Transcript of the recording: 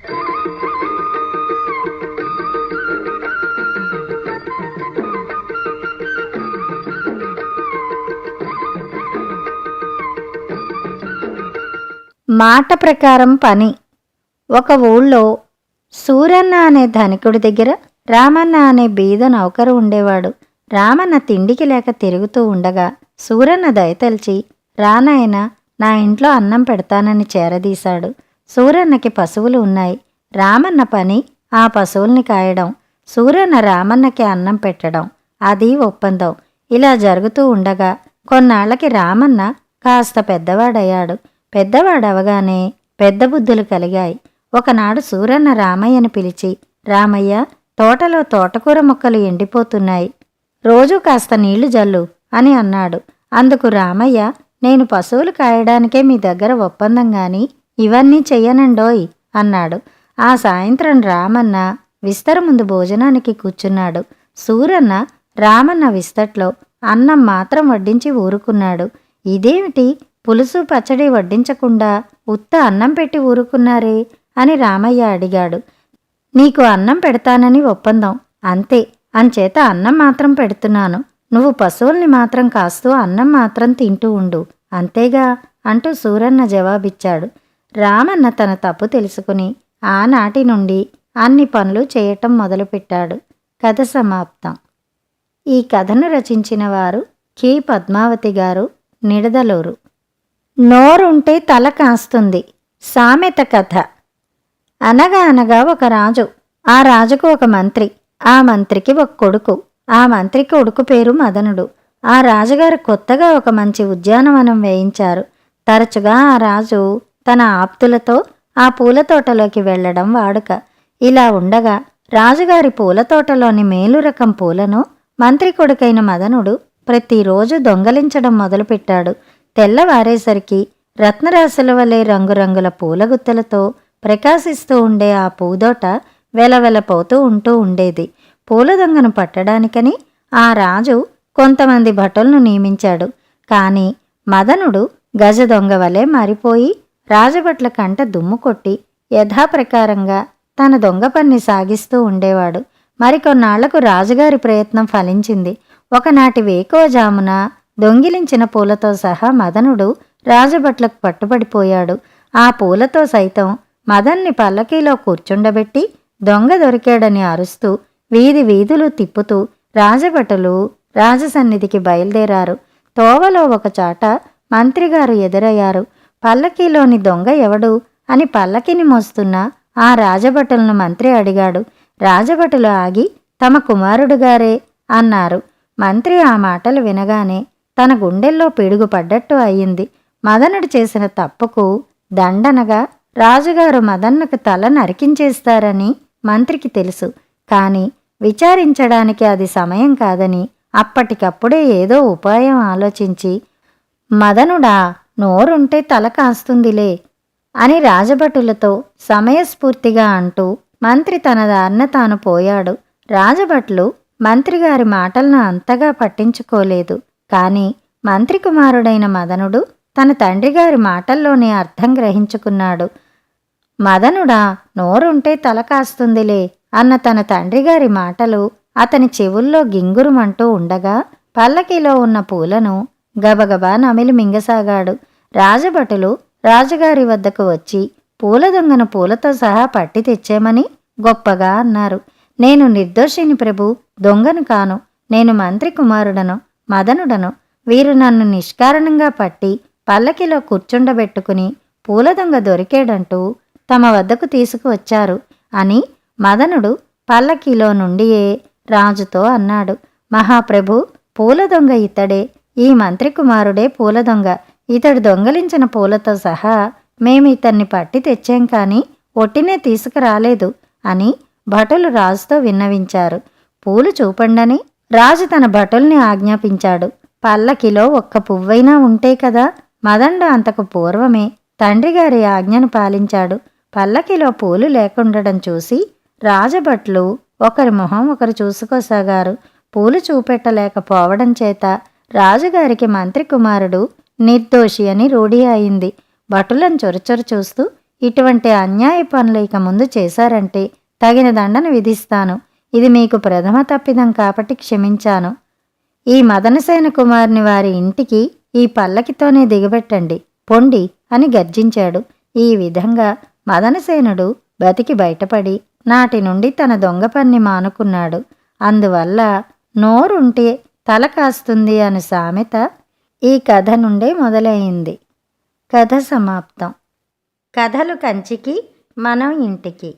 మాట ప్రకారం పని. ఒక ఊళ్ళో సూరన్న అనే ధనికుడి దగ్గర రామన్న అనే బీద నౌకరు ఉండేవాడు. రామన్న తిండికి లేక తిరుగుతూ ఉండగా సూరన్న దయతలిచి రానాయన నా ఇంట్లో అన్నం పెడతానని చేరదీశాడు. సూరన్నకి పశువులు ఉన్నాయి. రామన్న పని ఆ పశువుల్ని కాయడం సూరన్న రామన్నకి అన్నం పెట్టడం అది ఒప్పందం. ఇలా జరుగుతూ ఉండగా కొన్నాళ్ళకి రామన్న కాస్త పెద్దవాడయ్యాడు. పెద్దవాడవగానే పెద్ద బుద్ధులు కలిగాయి. ఒకనాడు సూరన్న రామయ్యని పిలిచి రామయ్య తోటలో తోటకూర మొక్కలు ఎండిపోతున్నాయి. రోజూ కాస్త నీళ్ళు జల్లు అని అన్నాడు. అందుకు రామయ్య నేను పశువులు కాయడానికే మీ దగ్గర ఒప్పందం గాని ఇవన్నీ చెయ్యనండోయ్ అన్నాడు. ఆ సాయంత్రం రామన్న విస్తర ముందు భోజనానికి కూర్చున్నాడు. సూరన్న రామన్న విస్తట్లో అన్నం మాత్రం వడ్డించి ఊరుకున్నాడు. ఇదేమిటి? పులుసు పచ్చడి వడ్డించకుండా ఉత్త అన్నం పెట్టి ఊరుకున్నారే? అని రామయ్య అడిగాడు. నీకు అన్నం పెడతానని ఒప్పందం. అంతే. అంచేత అన్నం మాత్రం పెడుతున్నాను. నువ్వు పశువుల్ని మాత్రం కాస్తూ అన్నం మాత్రం తింటూ ఉండు. అంతేగా? అంటూ సూరన్న జవాబిచ్చాడు. రామన్న తన తప్పు తెలుసుకుని ఆనాటి నుండి అన్ని పనులు చేయటం మొదలుపెట్టాడు. కథ సమాప్తం. ఈ కథను రచించిన వారు కె. పద్మావతి గారు నిడదలూరు. నోరుంటే తల కాస్తుంది. సామెత కథ. అనగా అనగా ఒక రాజు ఆ రాజుకు ఒక మంత్రి ఆ మంత్రికి ఒక కొడుకు ఆ మంత్రి కొడుకు పేరు మదనుడు. ఆ రాజుగారు కొత్తగా ఒక మంచి ఉద్యానవనం వేయించారు. తరచుగా ఆ రాజు తన ఆప్తులతో ఆ పూల తోటలోకి వెళ్ళడం వాడుక. ఇలా ఉండగా రాజుగారి పూల తోటలోని మేలు రకం పూలను మంత్రి కొడుకైన మదనుడు ప్రతిరోజు దొంగలించడం మొదలుపెట్టాడు. తెల్లవారేసరికి రత్నరాశుల వలె రంగురంగుల పూలగుత్తలతో ప్రకాశిస్తూ ఉండే ఆ పూదోట వెలవెలపోతూ ఉంటూ ఉండేది. పూల దొంగను పట్టడానికని ఆ రాజు కొంతమంది భటులను నియమించాడు. కానీ మదనుడు గజ దొంగ వలె మారిపోయి రాజభట్ల కంట దుమ్ము కొట్టి యథాప్రకారంగా తన దొంగ పన్ని సాగిస్తూ ఉండేవాడు. మరికొన్నాళ్ళకు రాజుగారి ప్రయత్నం ఫలించింది. ఒకనాటి వేకోజామున దొంగిలించిన పూలతో సహా మదనుడు రాజభట్లకు పట్టుబడిపోయాడు. ఆ పూలతో సైతం మదన్ని పల్లకీలో కూర్చుండబెట్టి దొంగ దొరికాడని అరుస్తూ వీధి వీధులు తిప్పుతూ రాజభటులు రాజసన్నిధికి బయలుదేరారు. తోవలో ఒక చాట మంత్రిగారు ఎదురయ్యారు. పల్లకీలోని దొంగ ఎవడు అని పల్లకిని మోస్తున్న ఆ రాజభటులను మంత్రి అడిగాడు. రాజభటులు ఆగి తమ కుమారుడుగారే అన్నారు. మంత్రి ఆ మాటలు వినగానే తన గుండెల్లో పిడుగుపడ్డట్టు అయింది. మదనుడు చేసిన తప్పుకు దండనగా రాజుగారు మదన్నకు తల నరికించేస్తారని మంత్రికి తెలుసు. కాని విచారించడానికి అది సమయం కాదని అప్పటికప్పుడే ఏదో ఉపాయం ఆలోచించి మదనుడా నోరుంటే తల కాస్తుందిలే అని రాజభటులతో సమయస్ఫూర్తిగా అంటూ మంత్రి తన దారిన తాను పోయాడు. రాజభట్లు మంత్రిగారి మాటలను అంతగా పట్టించుకోలేదు. కాని మంత్రి కుమారుడైన మదనుడు తన తండ్రిగారి మాటల్లోనే అర్థం గ్రహించుకున్నాడు. మదనుడా నోరుంటే తల కాస్తుందిలే అన్న తన తండ్రిగారి మాటలు అతని చెవుల్లో గింగురుమంటూ ఉండగా పల్లకిలో ఉన్న పూలను గబగబా నమిలి మింగసాగాడు. రాజభటులు రాజుగారి వద్దకు వచ్చి పూల దొంగను పూలతో సహా పట్టి తెచ్చేమని గొప్పగా అన్నారు. నేను నిర్దోషిని ప్రభు దొంగను కాను. నేను మంత్రి కుమారుడను మదనుడను. వీరు నన్ను నిష్కారణంగా పట్టి పల్లకిలో కూర్చుండబెట్టుకుని పూల దొంగ దొరికేడంటూ తమ వద్దకు తీసుకువచ్చారు అని మదనుడు పల్లకిలో నుండియే రాజుతో అన్నాడు. మహాప్రభు పూల దొంగ ఇతడే. ఈ మంత్రి కుమారుడే పూల దొంగ. ఇతడు దొంగలించిన పూలతో సహా మేము ఇతన్ని పట్టి తెచ్చాం కానీ ఒట్టినే తీసుకురాలేదు అని భటులు రాజుతో విన్నవించారు. పూలు చూపండని రాజు తన భటుల్ని ఆజ్ఞాపించాడు. పల్లకిలో ఒక్క పువ్వైనా ఉంటే కదా మదండ అంతకు పూర్వమే తండ్రిగారి ఆజ్ఞను పాలించాడు. పల్లకిలో పూలు లేకుండడం చూసి రాజభట్లు ఒకరి మొహం ఒకరు చూసుకోసాగారు. పూలు చూపెట్టలేకపోవడం చేత రాజుగారికి మంత్రి కుమారుడు నిర్దోషి అని రూఢి అయింది. భటులను చొరచొర చూస్తూ ఇటువంటి అన్యాయ పనులు ఇక ముందు చేశారంటే తగిన దండన విధిస్తాను. ఇది మీకు ప్రథమ తప్పిదం కాబట్టి క్షమించాను. ఈ మదనసేన కుమారుని వారి ఇంటికి ఈ పల్లకితోనే దిగబెట్టండి పొండి అని గర్జించాడు. ఈ విధంగా మదనసేనుడు బతికి బయటపడి నాటి నుండి తన దొంగ పన్ని మానుకున్నాడు. అందువల్ల నోరుంటే తల కాస్తుంది అను సామెత ఈ కథ నుండే మొదలైంది. కథ సమాప్తం. కథలు కంచికి మనం ఇంటికి.